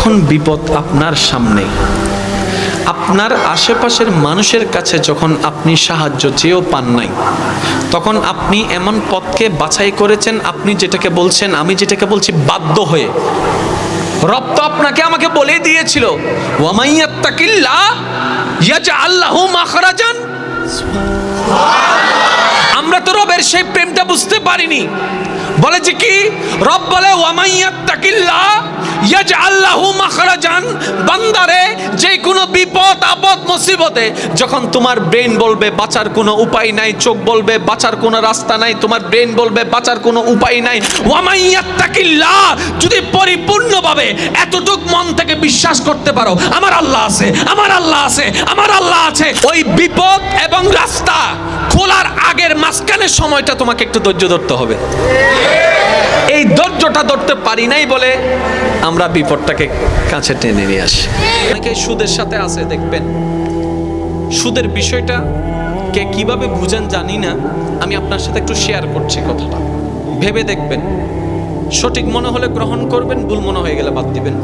যখন বিপদ আপনার সামনে? আপনার আশেপাশের মানুষের কাছে যখন আপনি সাহায্য চেয়েও পান নাই, তখন আপনি এমন পথকে বাছাই করেছেন, আপনি যেটাকে বলছেন, আমি যেটাকে বলছি বাধ্য হয়ে। রব তো আপনাকে আমাকে বলে দিয়েছিল আমরা তো রবের সেই প্রেমটা বুঝতে পারিনি। বলে যে কি? রব বলে ওয়ামাইয়াত্তাকিল্লা ইয়াজআল্লাহু মাখরাজান বান্দারে বিপদ, আপদ, মুসিবতে যখন তোমার বলবে, বাঁচার কোনো উপায় নাই, চোখ বলবে, বাঁচার কোনো রাস্তা নাই, তোমার বলবে, বাঁচার কোনো উপায় নাই যদি পরিপূর্ণভাবে এতটুক মন থেকে বিশ্বাস করতে পারো, আমার আল্লাহ আছে, আমার আল্লাহ আছে, আমার আল্লাহ আছে, ওই বিপদ এবং রাস্তা খোলার আগের মাঝখানের সময়টা তোমাকে একটু ধৈর্য ধরতে হবে। ধৈর্যটা ধরতে পারি নাই বলে আমরা বিপদটাকে কাছে টেনে নিয়ে আসি। অনেকে সুদের সাথে আছে, দেখবেন। সুদের বিষয়টা কে কীভাবে বুঝেন জানি না। আমি আপনার সাথে একটু শেয়ার করছি কথাটা। ভেবে দেখবেন। সঠিক মনে হলে গ্রহণ করবেন, ভুল মনে হয়ে গেলে বাদ দিবেন।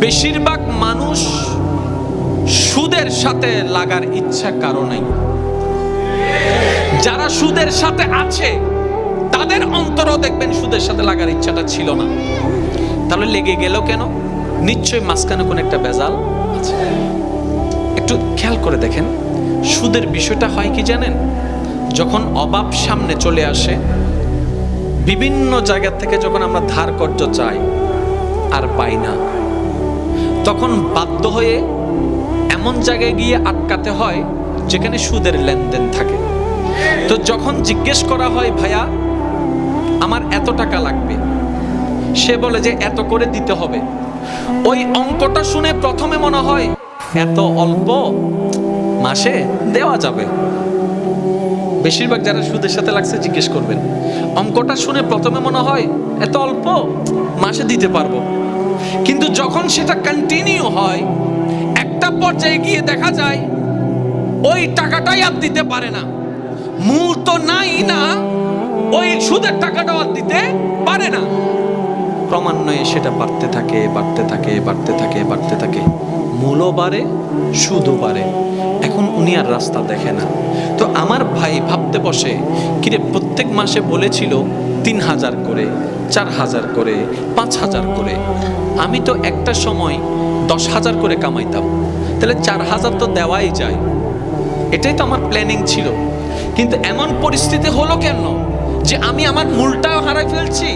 বেশিরভাগ মানুষ সুদের সাথে লাগার ইচ্ছা কারও নাই। যারা সুদের সাথে আছে অন্তরও দেখবেন সুদের সাথে লাগার ইচ্ছাটা ছিল না। তাহলে লেগে গেল কেন? নিশ্চয়ই মাঝখানে কোনো একটা বেজাল আছে। একটু খেয়াল করে দেখেন, সুদের বিষয়টা হয় কি জানেন? যখন অভাব সামনে চলে আসে, বিভিন্ন জায়গা থেকে যখন আমরা ধার কর্য চাই, আর পাই না, তখন বাধ্য হয়ে এমন জায়গায় গিয়ে আটকাতে হয়, যেখানে সুদের লেনদেন থাকে। তো যখন জিজ্ঞেস করা হয়, ভাইয়া আমার এত টাকা লাগবে। সে বলে যে, এত করে দিতে হবে। ওই অঙ্কটা শুনে প্রথমে মনে হয়, এত অল্প? মাসে দেওয়া যাবে। বেশিরভাগ যারা সুদের সাথে লাগছে জিজ্ঞেস করবেন। অঙ্কটা শুনে প্রথমে মনে হয়, এত অল্প? মাসে দিতে পারব। কিন্তু যখন সেটা কন্টিনিউ হয়, একটা পর্যায়ে গিয়ে দেখা যায়, ওই টাকাটাই আর দিতে পারে না। মূল তো নাই না ওই সুদের টাকাটাও আর দিতে পারে না। ক্রমান্বয়ে সেটা বাড়তে থাকে বাড়তে থাকে বাড়তে থাকে বাড়তে থাকে। মূলও বাড়ে, সুদও বাড়ে। এখন উনি আর রাস্তা দেখে না। তো আমার ভাই ভাবতে বসে, কিরে, প্রত্যেক মাসে বলেছিল তিন হাজার করে, চার হাজার করে, পাঁচ হাজার করে। আমি তো একটা সময় দশ হাজার করে কামাইতাম। তাহলে চার হাজার তো দেওয়াই যায়। এটাই তো আমার প্ল্যানিং ছিল। কিন্তু এমন পরিস্থিতি হলো কেন? যে আমি আমার মূলটাও হারাই ফেলছি।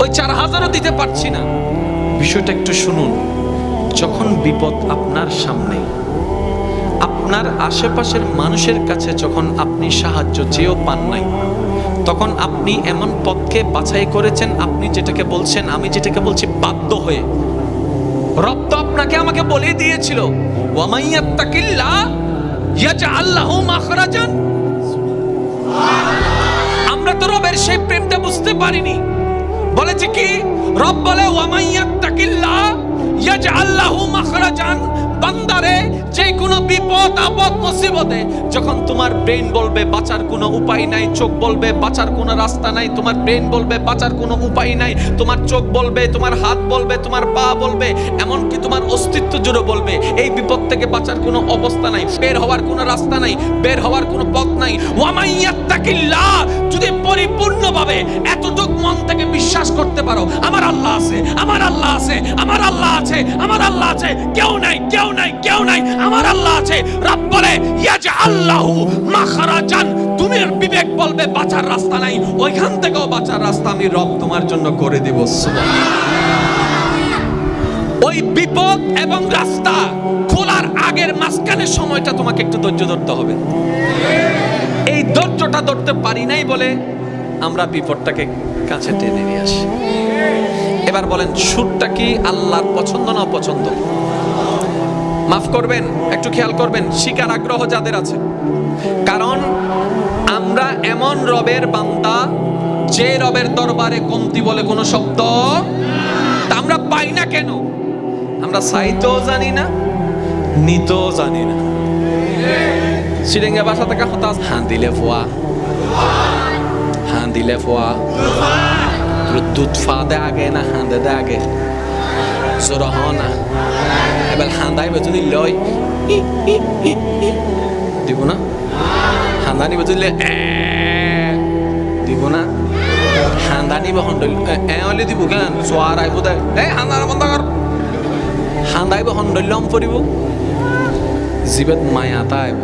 ওই চার হাজারও দিতে পারছি না। বিষয়টা একটু শুনুন। যখন বিপদ আপনার সামনে, আপনার আশেপাশের মানুষের কাছে যখন আপনি সাহায্য চেয়েও পান নাই, তখন আপনি এমন পথকে বাছাই করেছেন, আপনি যেটাকে বলছেন, আমি যেটাকে বলছি বাধ্য হয়ে। রব তো আপনাকে আমাকে বলে দিয়েছিল ওয়ামাইয়াত্তাকিল্লা ইয়াজআল্লাহু মাখরাজান। আমরা রবের সেই প্রেমটা বুঝতে পারিনি। বলেছে কি? রব বলে ওয়ামাইয়াত্তাকিল্লা ইয়াজআল্লাহু মাখরাজান বান্দারে যে কোনো বিপদ, আপদ, মুসিবতে, যখন তোমার ব্রেন বলবে, বাঁচার কোনো উপায় নাই, চোখ বলবে, বাঁচার কোনো রাস্তা নাই, তোমার ব্রেন বলবে, বাঁচার কোনো উপায় নাই, তোমার চোখ বলবে, তোমার হাত বলবে, তোমার পা বলবে, এমনকি তোমার অস্তিত্ব জুড়ে বলবে, এই বিপদ থেকে বাঁচার কোনো অবস্থা নাই, বের হওয়ার কোনো রাস্তা নাই, বের হওয়ার কোনো পথ নাই। ওয়ামাইয়াত্তাকিল্লাহ যদি পরিপূর্ণভাবে এতটুক মন থেকে বিশ্বাস করতে পারো, আমার আল্লাহ আছে, আমার আল্লাহ আছে, আমার আল্লাহ আছে, আমার আল্লাহ আছে, কেউ নাই, কেউ নাই, কেউ নাই। আমার আল্লাহ আছে। রব বলে ইয়াজা আল্লাহু মাখরাজান। তুমি বিবেক বলবে, বাঁচার রাস্তা নাই। ওইখান থেকেও বাঁচার রাস্তা আমি রব তোমার জন্য করে দিব। ওই বিপদ এবং রাস্তা খোলার আগের মাঝখানের সময়টা তোমাকে একটু ধৈর্য ধরতে হবে। এই ধৈর্যটা ধরতে পারি নাই বলে আমরা বিপদটাকে কাছে টেনে নিয়ে আসি। এবার বলেন সুরটা কি আল্লাহর পছন্দ না অপছন্দ? মাফ করবেন, একটু খেয়াল করবেন, শিকার আগ্রহ যাদের আছে। কারণ আমরা এমন রবের বান্দা, যে রবের দরবারে কমতি বলে কোনো শব্দ আমরা পাই না কেন? আমরা সাইতেও জানি না, নিতেও জানি না। সিরেঙ্গা বাসা থেকে হতাশ, হাঁ দিলে ফোয়া হাঁ দিলে ফোয়া দুধ ফা দে আগে না, হাঁ দে দে আগে। জোর হ এবার হান্দাই বেতু দিল দিব না হান্দানি বেতু দিলে এ, দিব না হান্দানি বহন এ হলে দিব কেন সোয়ার আইব দে এই হান্দানা বন্ধ কর হান্দাই বহন দল্যম পরিব জীবত মায়া তাইব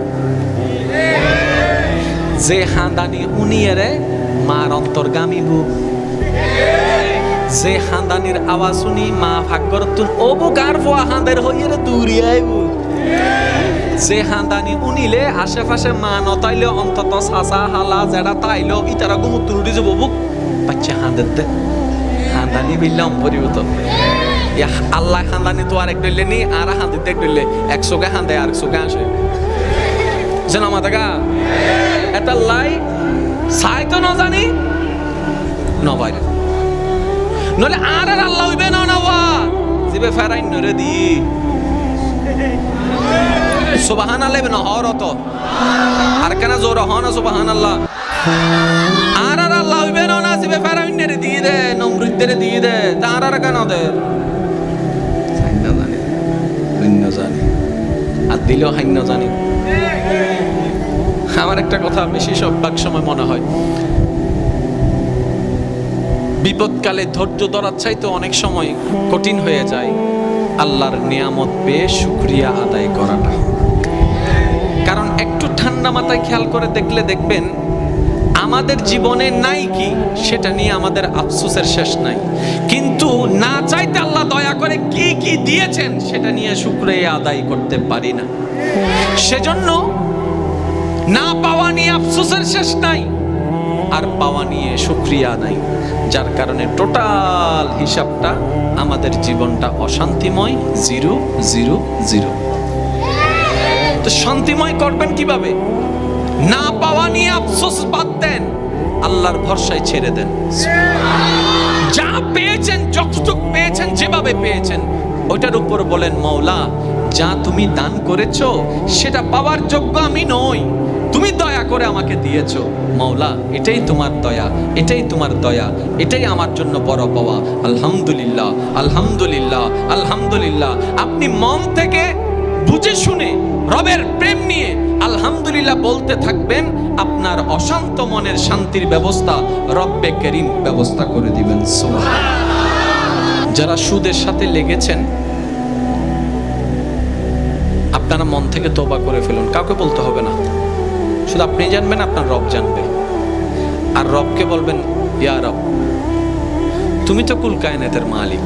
যে হান্দানি উনিয়েরে মার অন্তর্গামী বুক যে হান্দানির আওয়াজ শুনি মা ভাগ্যর তুন ও বুকার ফোয়া হান্দের হইয়ে দূরি আইব। যে হান্দানি উনিলে আশেপাশে মা নতাইলে অন্তত সাসা হালা যেটা তাইলো ইতারা গুমু তুরুটি যাব বুক বাচ্চা হাঁদের দে। হান্দানি বিল্লাম পরিবত আল্লাহ হান্দানি তো আরেক ডইলে নি আর হাঁদি দেখ ডইলে একশোকে হাঁদে আর একশোকে আসে যেন মাতাগা এটা লাই সাই তো ন জানি নবাইরে নলে আর আর আল্লাহ হইবে না নওয়া জিবে ফেরাইন নরে দি। সুবাহান আল্লাহ ইবে নহর অত। আর কেন জোর হ না সুবাহান আল্লাহ আর আর আল্লাহ হইবে না না, জিবে ফেরাইন নরে দি দে, নমরুদ্দের দি দে তার আর কেন দে? সাইন্না জানি শূন্য জানি। আর দিলেও হাইন্য জানি। আমার একটা কথা বেশি সব সময় মনে হয়। বিপদকালে ধৈর্য ধরার চাইতে অনেক সময় কঠিন হয়ে যায়। আল্লাহর নিয়ামত পেয়ে শুক্রিয়া আদায় করাটা। কারণ একটু ঠান্ডা মাথায় খেয়াল করে দেখলে দেখবেন, আমাদের জীবনে নাই কি, সেটা নিয়ে আমাদের আফসোসের শেষ নাই। কিন্তু না চাইতে আল্লাহ দয়া করে কি কি দিয়েছেন, সেটা নিয়ে শুক্রিয়া আদায় করতে পারি না। সেজন্য না পাওয়া নিয়ে আফসোসের শেষ নাই। আর পাওয়া নিয়ে সুক্রিয়া নাই যার কারণে টোটাল হিসাবটা আমাদের জীবনটা অশান্তিময়, জিরো জিরো জিরো। তো শান্তিময় করবেন কীভাবে? না পাওয়া নিয়ে আফসোস বাদ দেন। আল্লাহর ভরসায় ছেড়ে দেন। যা পেয়েছেন, যতটুক পেয়েছেন, যেভাবে পেয়েছেন ওটার উপর বলেন, মৌলা, যা তুমি দান করেছ, সেটা পাওয়ার যোগ্য আমি নই। তুমি দয়া করে আমাকে দিয়েছ। মৌলা এটাই তোমার দয়া, এটাই তোমার দয়া, এটাই আমার জন্য বড় পাওয়া। আলহামদুলিল্লাহ আলহামদুলিল্লাহ আলহামদুলিল্লাহ। আপনি মন থেকে বুঝে শুনে রবের প্রেম নিয়ে আলহামদুলিল্লাহ বলতে থাকবেন, আপনার অশান্ত মনের শান্তির ব্যবস্থা রব্বে করিম ব্যবস্থা করে দিবেন। যারা সুদের সাথে লেগেছেন, আপনারা মন থেকে তোবা করে ফেলুন, কাউকে বলতে হবে না। শুধু আপনি জানবেন, আপনার রব জানবে। আর রবকে বলবেন, ইয়া রব, তুমি তো কুল কায়নাতের মালিক।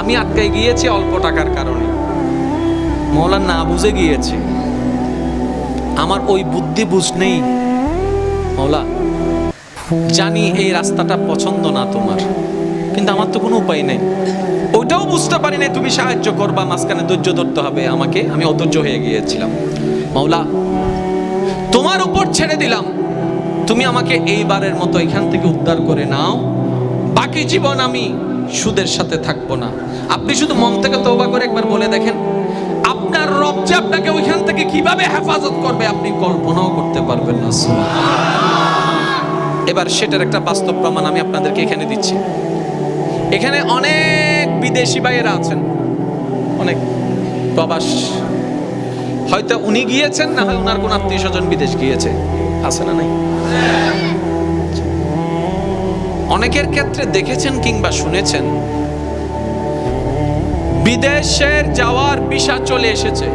আমি আটকাই গিয়েছি অল্প টাকার কারণে। মৌলা না বুঝে গিয়েছে। আমার ওই বুদ্ধি বুঝ নেই। মৌলা, জানি এই রাস্তাটা পছন্দ না তোমার, কিন্তু আমার তো কোনো উপায় নেই। ওইটাও বুঝতে পারি না তুমি সাহায্য করবা, মাঝখানে ধৈর্য ধরতে হবে। আমাকে, আমি অধৈর্য হয়ে গিয়েছিলাম। মাওলা, তোমার উপর ছেড়ে দিলাম। তুমি আমাকে এইবারের মতো এখান থেকে উদ্ধার করে নাও। বাকি জীবন আমি সুদের সাথে থাকব না। আপনি শুধু মন থেকে তৌবা করে একবার বলে দেখেন, আপনার রব যে আপনাকে ওইখান থেকে কীভাবে হেফাজত করবে আপনি কল্পনাও করতে পারবেন না এবার সেটার একটা বাস্তব প্রমাণ আমি আপনাদেরকে এখানে দিচ্ছি। এখানে অনেক বিদেশি ভাইয়েরা আছেন, অনেক প্রবাস হয়তো উনি গিয়েছেন, না হয় ওনার কোন আত্মীয় স্বজন বিদেশ গিয়েছে। আছে না নাই? অনেকের ক্ষেত্রে দেখেছেন কিংবা শুনেছেন, বিদেশের যাওয়ার ভিসা চলে এসেছে,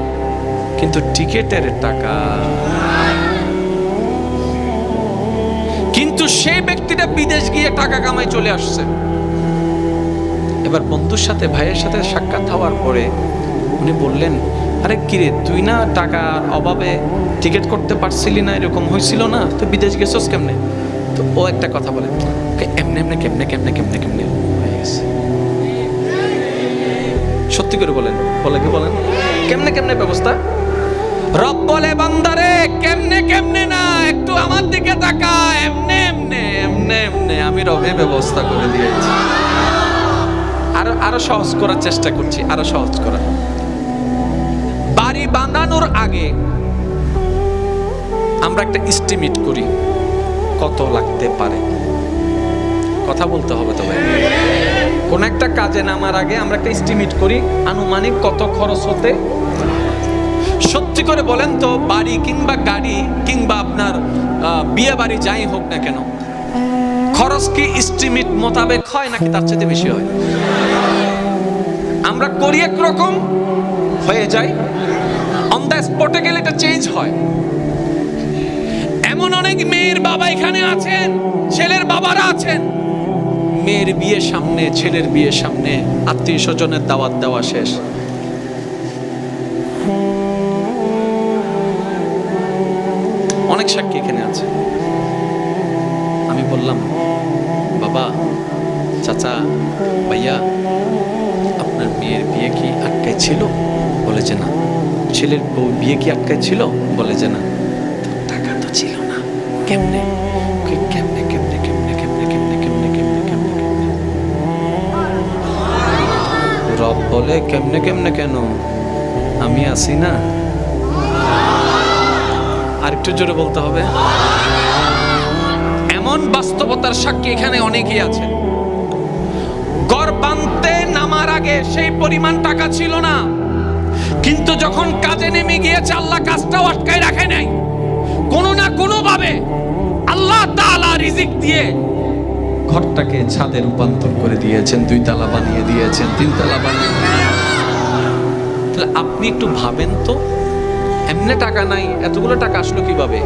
কিন্তু টিকেটের টাকা। কিন্তু সেই ব্যক্তিটা বিদেশ গিয়ে টাকা কামাই চলে আসছে। এবার বন্ধুর সাথে, ভাইয়ের সাথে সাক্ষাৎ হওয়ার পরে উনি বললেন আরে কিরে তুই না টাকার অভাবে টিকিট করতে পারছিলি না এরকম হয়েছিল না? তো বিদেশ গেছস কেমনে? তো ও একটা কথা বলে "ওকে, এমনি এমনে কেমনে কেমনে কেমনে কেমনে? সত্যি করে বলেন বলে কি বলেন? কেমনে কেমনে ব্যবস্থা? রব বলে বান্দারে কেমনে কেমনে না একটু আমার দিকে তাকা এমনে এমনে এমনে এমনে আমি রবে ব্যবস্থা করে দিয়েছি। আরও আরও সহজ করার চেষ্টা করছি আরও সহজ করার। বাঁধানোর আগে আমরা একটা এস্টিমেট করি, কত লাগতে পারে। কথা বলতে হবে তবে। কোন একটা কাজে নামার আগে আমরা একটা এস্টিমেট করি, আনুমানিক কত খরচ হতে সত্যি করে বলেন তো, বাড়ি কিংবা গাড়ি কিংবা আপনার বিয়ে বাড়ি যাই হোক না কেন, খরচ কি এস্টিমেট মোতাবেক হয় নাকি তার চেয়ে বেশি হয়? আমরা করি একরকম, হয়ে যায়। দ্য স্পটে গেলে এটা চেঞ্জ হয়। এমন অনেক মেয়ের বাবা এখানে আছেন, ছেলের বাবারা আছেন। মেয়ের বিয়ে সামনে, ছেলের বিয়ে সামনে, আত্মীয় স্বজনের দাওয়াত দেওয়া শেষ। অনেক সাক্ষী এখানে আছে। আমি বললাম, বাবা, চাচা, ভাইয়া, আপনার মেয়ের বিয়ে কি আটকায় ছিল? বলেছে, না। ছেলের বিয়ে কি আটকায় ছিল বলে যে না। টাকা তো ছিল না। কেমনে? কেমনে কেমনে কেমনে কেমনে কেমনে কেমনে কেমনে কেমনে কেমনে? রব বলে কেমনে কেমনে কেন? আমি আছি না? আরেকটু জোরে বলতে হবে। এমন বাস্তবতার সাক্ষী এখানে অনেকেই আছে। গড় বানতে নামার আগে সেই পরিমাণ টাকা ছিল না। কিন্তু যখন কাজে নেমে গিয়েছে, আল্লাহ কাজটাও আটকায় রাখে নাই। কোনো না কোনো ভাবে আল্লাহ তালা রিজিক দিয়ে ঘরটাকে ছাদে রূপান্তর করে দিয়েছেন, দুই তালা বানিয়ে দিয়েছেন, তিন তালা বানিয়ে তাহলে আপনি একটু ভাবেন তো, এমনি টাকা নাই, এতগুলো টাকা আসলো কীভাবে?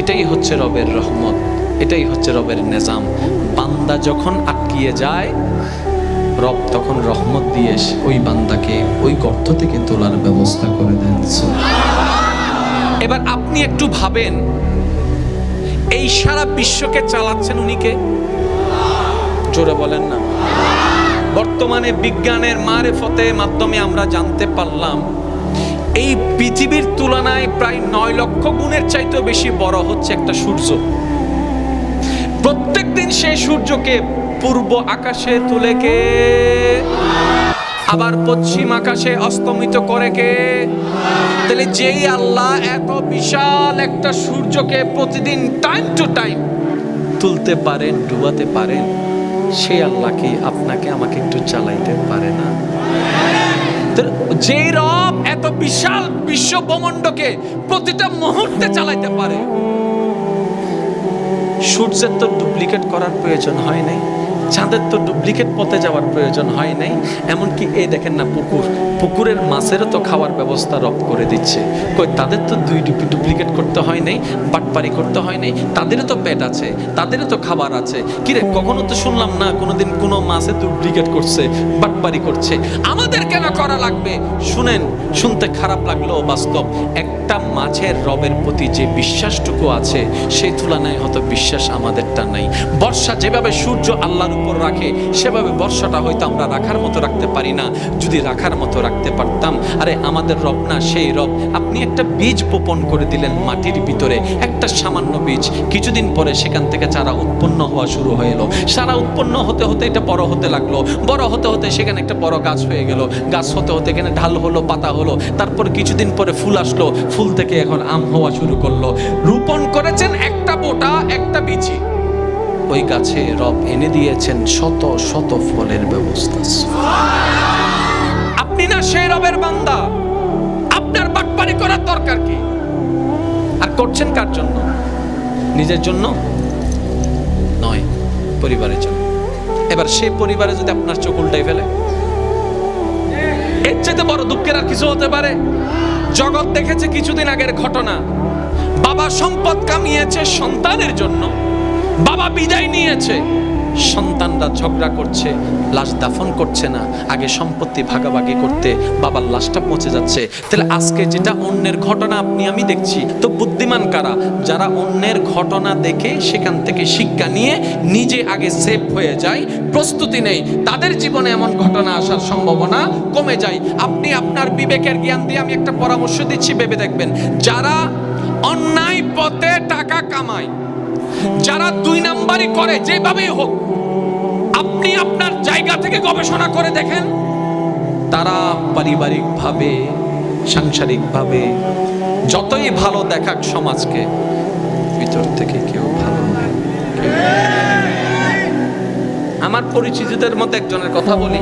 এটাই হচ্ছে রবের রহমত, এটাই হচ্ছে রবের নিজাম। বান্দা যখন আটকিয়ে যায় রব তখন রহমত দিয়ে ওই বান্দাকে ওই গর্ত থেকে তোলার ব্যবস্থা করে দেন। এবার আপনি একটু ভাবেন, এই সারা বিশ্বকে চালাচ্ছেন উনি কে? জোরে বলেন না। বর্তমানে বিজ্ঞানের মারেফতে মাধ্যমে আমরা জানতে পারলাম, এই পৃথিবীর তুলনায় প্রায় নয় লক্ষ গুণের চাইতেও বেশি বড় হচ্ছে একটা সূর্য। প্রত্যেক দিন সেই সূর্যকে পূর্ব আকাশে তুলে কে? আবার পশ্চিম আকাশে অস্তমিত করে কে? তাহলে যেই আল্লাহ এত বিশাল একটা সূর্যকে প্রতিদিন টাইম টু টাইম তুলতে পারেন, ডুবাতে পারেন, সেই আল্লাহকে আপনাকে আমাকে একটু চালাইতে পারে না? যেই রব এত বিশাল বিশ্ব ব্রহ্মাণ্ডকে প্রতিটা মুহূর্তে চালাইতে পারে সূর্যের তো ডুপ্লিকেট করার প্রয়োজন হয় নাই। চাঁদের তো ডুপ্লিকেট পথে যাওয়ার প্রয়োজন হয় নাই। এমনকি এই দেখেন না পুকুর। পুকুরের মাছেরও তো খাওয়ার ব্যবস্থা রব করে দিচ্ছে। কই, তাদের তো দুই ডুপ্লিকেট করতে হয় নাই, বাটপারি করতে হয় নাই। তাদেরও তো পেট আছে, তাদেরও তো খাবার আছে। কিরে, কখনো তো শুনলাম না কোনোদিন কোনো মাছে ডুপ্লিকেট করছে, বাটপারি করছে। আমাদের কেন করা লাগবে? শুনেন, শুনতে খারাপ লাগল বাস্তব। একটা মাছের রবের প্রতি যে বিশ্বাসটুকু আছে, সেই তুলনায় হয়তো বিশ্বাস আমাদেরটা নাই। বর্ষা যেভাবে সূর্য আল্লাহর উপর রাখে। সেভাবে বর্ষাটা হয়তো আমরা রাখার মতো রাখতে পারি না। যদি রাখার মতো রাখতে পারতাম, আরে আমাদের রব না সেই রব। আপনি একটা বীজ বপন করে দিলেন মাটির ভিতরে, একটা সামান্য বীজ। কিছুদিন পরে সেখান থেকে চারা উৎপন্ন হওয়া শুরু হয়ে এলো। সারা উৎপন্ন হতে হতে এটা বড় হতে লাগল। বড় হতে হতে সেখানে একটা বড় গাছ হয়ে গেল। গাছ হতে হতে এখানে ঢাল হলো, পাতা হলো। তারপর কিছুদিন পরে ফুল আসলো। ফুল থেকে এখন আম হওয়া শুরু করল। রোপণ করেছেন একটা বোটা, একটা বিচি। ওই গাছে রব এনে দিয়েছেন শত শত ফলের ব্যবস্থা। আপনি না সেই রবের বান্দা। আপনার বাটপারি করার দরকার কি? আর করছেন কার জন্য? নিজের জন্য? নয়, পরিবারের জন্য। এবার সেই পরিবারে যদি আপনার চোখ উল্টাই ফেলে, এর চাইতে বড় দুঃখের আর কিছু হতে পারে। জগৎ দেখেছে কিছুদিন আগের ঘটনা। বাবা সম্পদ কামিয়েছে সন্তানের জন্য। বাবা বিদায় নিয়েছে। সন্তানরা ঝগড়া করছে, লাশ দাফন করছে না। আগে সম্পত্তি ভাগাভাগি করতে বাবার লাশটা পচে যাচ্ছে। তাহলে আজকে যেটা অন্যের ঘটনা আপনি, আমি দেখছি, তো বুদ্ধিমান কারা? যারা অন্যের ঘটনা দেখে সেখান থেকে শিক্ষা নিয়ে নিজে আগে সেফ হয়ে যায়, প্রস্তুতি নেই তাদের জীবনে এমন ঘটনা আসার সম্ভাবনা কমে যায়। আপনি আপনার বিবেকের জ্ঞান দিয়ে আমি একটা পরামর্শ দিচ্ছি, ভেবে দেখবেন। যারা অন্যায় পথে টাকা কামায় যারা দুই নাম্বারই করে, যেভাবেই হোক, আপনি আপনার জায়গা থেকে গবেষণা করে দেখেন, তারা পারিবারিকভাবে, সাংসারিকভাবে যতই ভালো দেখাক সমাজকে, ভিতর থেকে কেউ ভালো আমার পরিচিতদের মধ্যে একজনের কথা বলি।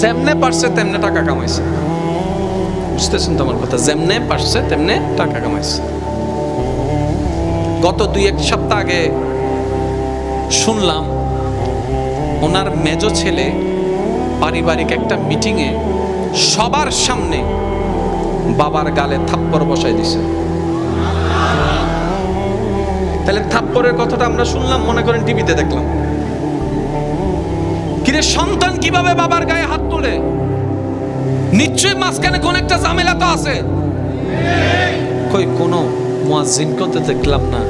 যেমনে পারছে তেমনে টাকা কামাইছে। বুঝতেছেন তোমার কথা? যেমনে পারছে তেমনে টাকা কামাইছে। গত দুই এক সপ্তাহ আগে শুনলাম, ওনার মেজ ছেলে পারিবারিক একটা মিটিংয়ে সবার সামনে বাবার গালে থাপ্পড় বসাই দিছে। তাহলে থাপ্পড়ের কথাটা আমরা শুনলাম, মনে করেন টিভিতে দেখলাম। কিরে সন্তান কীভাবে বাবার গায়ে হাত তোলে? নিশ্চয়ই মাঝখানে কোন একটা ঝামেলা তো আছে। কই, কোনো? মুয়াজ্জিনকে তো দেখলাম না।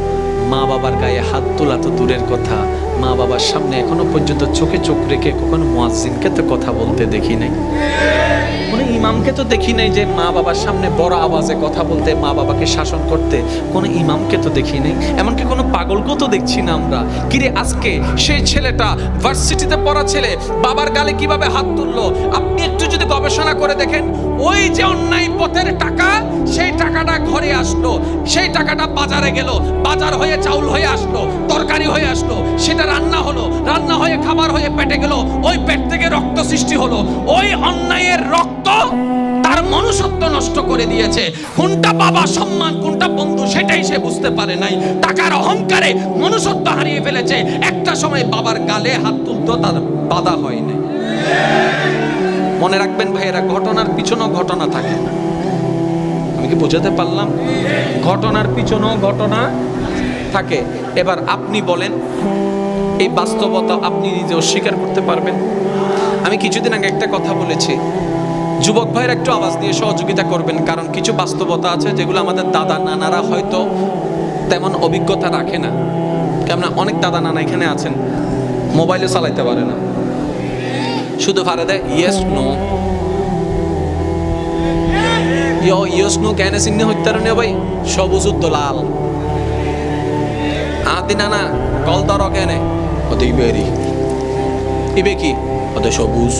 মা বাবার গায়ে হাত তোলা তো দূরের কথা। মা বাবার সামনে এখনও পর্যন্ত চোখে চোখ রেখে কখনো মোয়াজিনকে তো কথা বলতে দেখি নাই। ইমামকে তো দেখি নাই যে মা বাবার সামনে বড় আওয়াজে কথা বলতে, মা বাবাকে শাসন করতে। কোনো ইমামকে তো দেখি নাই। এমনকি কোনো পাগলকেও তো দেখছি না আমরা। কিরে আজকে সেই ছেলেটা ভার্সিটিতে পড়া ছেলে, বাবার গালে কীভাবে হাত তুললো? আপনি একটু যদি গবেষণা করে দেখেন, ওই যে অন্যায় পথের টাকা, সেই টাকাটা ঘরে আসলো। সেই টাকাটা বাজারে গেল। বাজার হয়ে চাউল হয়ে আসলো, তরকারি হয়ে আসলো। সেটা রান্না হলো। রান্না হয়ে খাবার হয়ে পেটে গেল। ওই পেট থেকে রক্ত সৃষ্টি হলো। ওই অন্যায়ের রক্ত তার মনুষ্যত্ব নষ্ট করে দিয়েছে। কোনটা বাবা সম্মান, কোনটা বন্ধু, সেটাই সে বুঝতে পারে নাই। টাকার অহংকারে মনুষ্যত্ব হারিয়ে ফেলেছে। একটা সময় বাবার গালে হাত তুলতো তার বাধা হয়নি। মনে রাখবেন ভাইয়েরা, ঘটনার পিছনেও ঘটনা থাকে। আমি কি বোঝাতে পারলাম? ঘটনার পিছনেও ঘটনা থাকে। এবার আপনি বলেন, এই বাস্তবতা আপনি নিজে অস্বীকার করতে পারবেন? আমি কিছুদিন আগে একটা কথা বলেছি। যুবক ভাইয়ের একটু আওয়াজ দিয়ে সহযোগিতা করবেন, কারণ কিছু বাস্তবতা আছে যেগুলো আমাদের দাদা নানারা হয়তো তেমন অভিজ্ঞতা রাখে না। কেমন অনেক দাদা নানা এখানে আছেন, মোবাইলে চালাইতে পারে না। শুধু ফারে দেয় ইয়েস নো ইয় ইয়েস নো হত্যার ভাই? সবুজ আদি নানা কেনে? ইবে কি? সবুজ।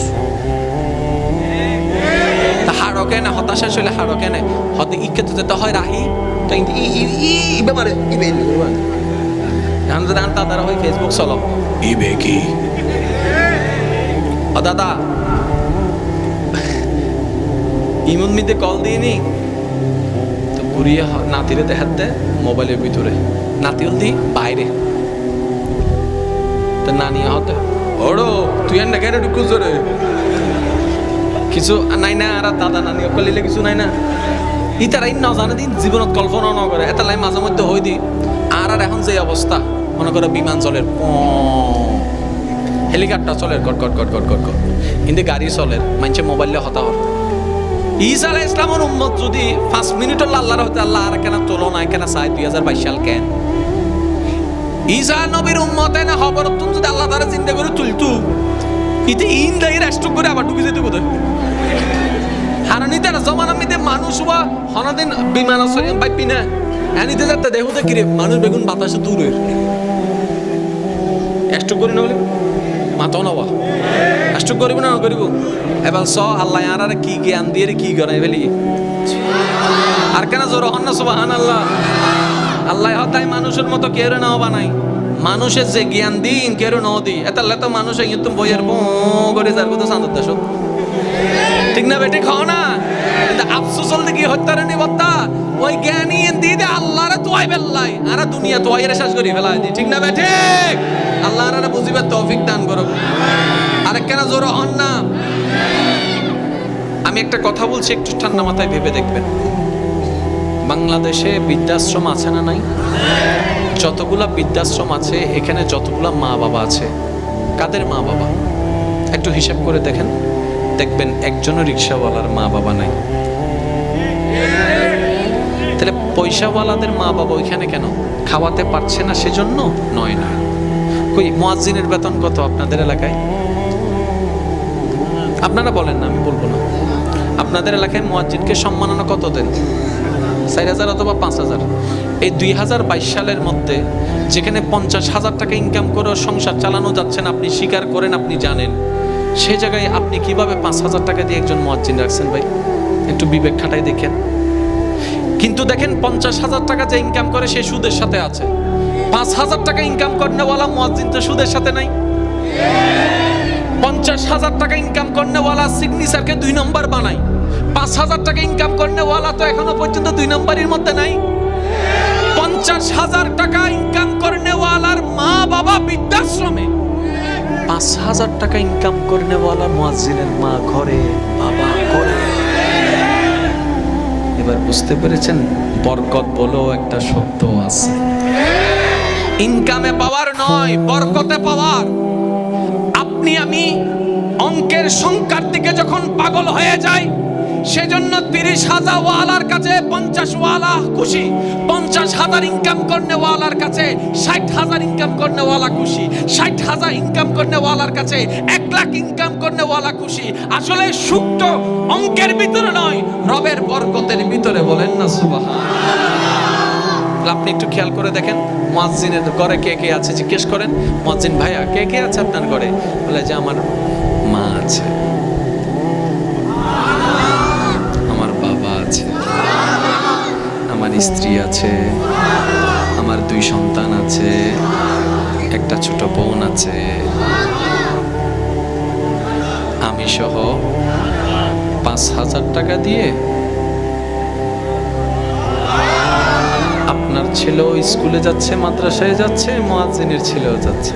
কেনে হতাশা চলে হাড় কেনে? হতে ইকে তো যেতে হয় রাহি তো কিন্তু ই ই ই ইবে মারে ইবে এখন যদি আনতা হয় ফেসবুক চলো ইবে কি? ও দাদা। ইমন কল দিইনি তো ঘুরিয়ে নাতিরে দেখাতে মোবাইলের ভিতরে নাতি হল দি বাইরে তো নানি হতে ওড়ো তুই না কেন ঢুকুস রে কিছু নাই না আর দাদা নানি কলিলে কিছু নাই না। ই তারা ইন নজানে দিন জীবনত কল্পনা ন করে এটা লাই মাঝে মধ্যে হই দি আর আর এখন যে অবস্থা মনে করো বিমান চলের হেলিকপ্টার চলের কট কট কট কট কট কট কিন্তু গাড়ি চলের মানুষে মোবাইলে হতা হর ঈসা আলাহ ইসলামের উম্মত যদি পাঁচ মিনিটের আল্লাহর হতে আল্লাহ আর কেন তোলো না কেন চাই দুই হাজার বাইশ সাল কেন? ঈসা নবীর উম্মতে না তুমি যদি আল্লাহ তারা চিন্তা করে তুলতু, ইতে ইন দাই রাষ্ট্র করে আবার ঢুকে যেতে বোধ হারানি তারা জমানা মিতে মানুষ বা হনাদিন বিমান পাইপি না। এনিতে যাতে দেখো দেখি রে মানুষ বেগুন বাতাসে দূরের একটু করি না বলে? মাতাও নবা একটু করিব না করিব? এবার স আল্লাহ আর কি জ্ঞান দিয়ে কি করে ফেলি। আর কেন জোর হন না সুবাহান আল্লাহ আল্লাহ হতাই মানুষের মতো কেউ না বানাই। মানুষের যে জ্ঞান দিন কেউ ন দি এতাল্লে তো মানুষ কিন্তু বইয়ের বো করে যার কথা চাঁদর দেশ ঠিক না বেটি খাও না? আফসোস কি হত্যারে ওই জ্ঞানী দি দে তোয়াই বেল্লাই দুনিয়া তোয়াই রে শেষ করি ফেলাই দি। ঠিক না বেঠে আল্লাহ তৌফিক দান করুক। আর কেন জোর হন না? আমি একটা কথা বলছি, একটু ঠান্ডা মাথায় ভেবে দেখবেন। বাংলাদেশে বৃদ্ধাশ্রম আছে না নাই? যতগুলা বৃদ্ধাশ্রম আছে, এখানে যতগুলা মা বাবা আছে, কাদের মা বাবা একটু হিসাব করে দেখেন। দেখবেন একজনও রিক্সাওয়ালার মা বাবা নাই। তাহলে পয়সাওয়ালাদের মা বাবা ওইখানে কেন? খাওয়াতে পারছে না, সেজন্য নয় না। কই, মোয়াজ্জিনের বেতন কত আপনাদের এলাকায়? আপনারা বলেন না, আমি বলব না। আপনাদের এলাকায় মোয়াজ্জিনকে সম্মাননা কত দেন? চার হাজার অথবা পাঁচ হাজার। এই দুই হাজার বাইশ সালের মধ্যে যেখানে পঞ্চাশ হাজার টাকা ইনকাম করে সংসার চালানো যাচ্ছে না, আপনি স্বীকার করেন, আপনি জানেন। সে জায়গায় আপনি কীভাবে পাঁচ হাজার টাকা দিয়ে একজন মোয়াজ্জিন রাখছেন ভাই? একটু বিবেক খাটাই দেখেন। কিন্তু দেখেন, পঞ্চাশ হাজার টাকা যে ইনকাম করে সে সুদের সাথে আছে। পাঁচ হাজার টাকা ইনকাম করেনেওয়ালা মুয়াজ্জিন তো সুদের সাথে নাই। পঞ্চাশ হাজার টাকা ইনকাম করেনেওয়ালা সিগনেচারকে দুই নম্বর বানাই পাঁচ হাজার টাকা ইনকাম করেনেওয়ালা তো এখনও পর্যন্ত দুই নম্বরের মধ্যে নাই। পঞ্চাশ হাজার টাকা ইনকাম করেনেওয়ালার মা বাবা বৃদ্ধাশ্রমে পাঁচ হাজার টাকা ইনকাম করে নেওয়ালা মোয়াজিনের মা ঘরে, বাবা ঘরে। এবার বুঝতে পেরেছেন? বরকত বলেও একটা শব্দ আছে। ইনকামে পাওয়ার নয়, বরকতে পাওয়ার আপনি, আমি অঙ্কের সংখ্যার দিকে যখন পাগল হয়ে যাই সেজন্য তিরিশ হাজার ওয়ালার কাছে পঞ্চাশ ওয়ালা খুশি। পঞ্চাশ হাজার ইনকাম করনে ওয়ালার কাছে, ষাট হাজার ইনকাম করনে ওয়ালা খুশি। ষাট হাজার ইনকাম করনে ওয়ালার কাছে, এক লাখ ইনকাম করনে ওয়ালা খুশি। আসলে সুক্ত অঙ্কের ভিতরে নয়, রবের বরকতের ভিতরে বলেন না সুবাহ আপনি একটু খেয়াল করে দেখেন, মুয়াজ্জিনের ঘরে কে কে আছে জিজ্ঞেস করেন। মুয়াজ্জিন ভাইয়া, কে কে আছে আপনার ঘরে? বলে যে আমার মা আছে। স্ত্রী আছে, আমার দুই সন্তান আছে, একটা ছোট বোন আছে। আমি সহ পাঁচ হাজার টাকা দিয়ে আপনার ছেলেও স্কুলে যাচ্ছে, মাদ্রাসায় যাচ্ছে, মুয়াজ্জিনের ছেলেও যাচ্ছে।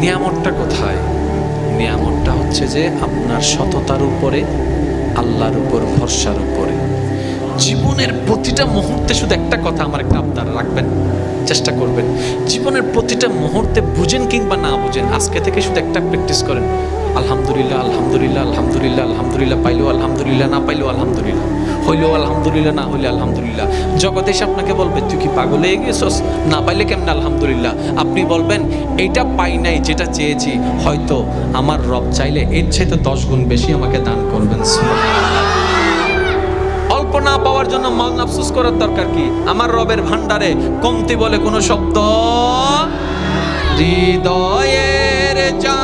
নিয়ামতটা কোথায়? নিয়ামতটা হচ্ছে যে আপনার সততার উপরে, আল্লাহর উপর, ভরসার উপরে। জীবনের প্রতিটা মুহূর্তে শুধু একটা কথা আমার একটা আপনারা রাখবেন, চেষ্টা করবেন। জীবনের প্রতিটা মুহূর্তে বুঝেন কিংবা না বুঝেন, আজকে থেকে শুধু একটা প্র্যাকটিস করেন। আলহামদুলিল্লাহ আলহামদুলিল্লাহ আলহামদুলিল্লাহ আলহামদুলিল্লাহ পাইলেও আলহামদুলিল্লাহ, না পাইলেও আলহামদুলিল্লাহ। হইলেও আলহামদুলিল্লাহ, না হইলে আলহামদুলিল্লাহ। জগৎ এসে আপনাকে বলবে, তুই কি পাগল হয়ে গেছস? না পাইলে কেমন আলহামদুলিল্লাহ? আপনি বলবেন, এইটা পাই নাই, যেটা চেয়েছি। হয়তো আমার রব চাইলে এর চাইতে দশ গুণ বেশি আমাকে দান করবেন। অল্প না পাওয়ার জন্য মাল আফসোস করার দরকার কি? আমার রবের ভান্ডারে কমতি বলে কোনো শব্দ? হৃদয়ের যা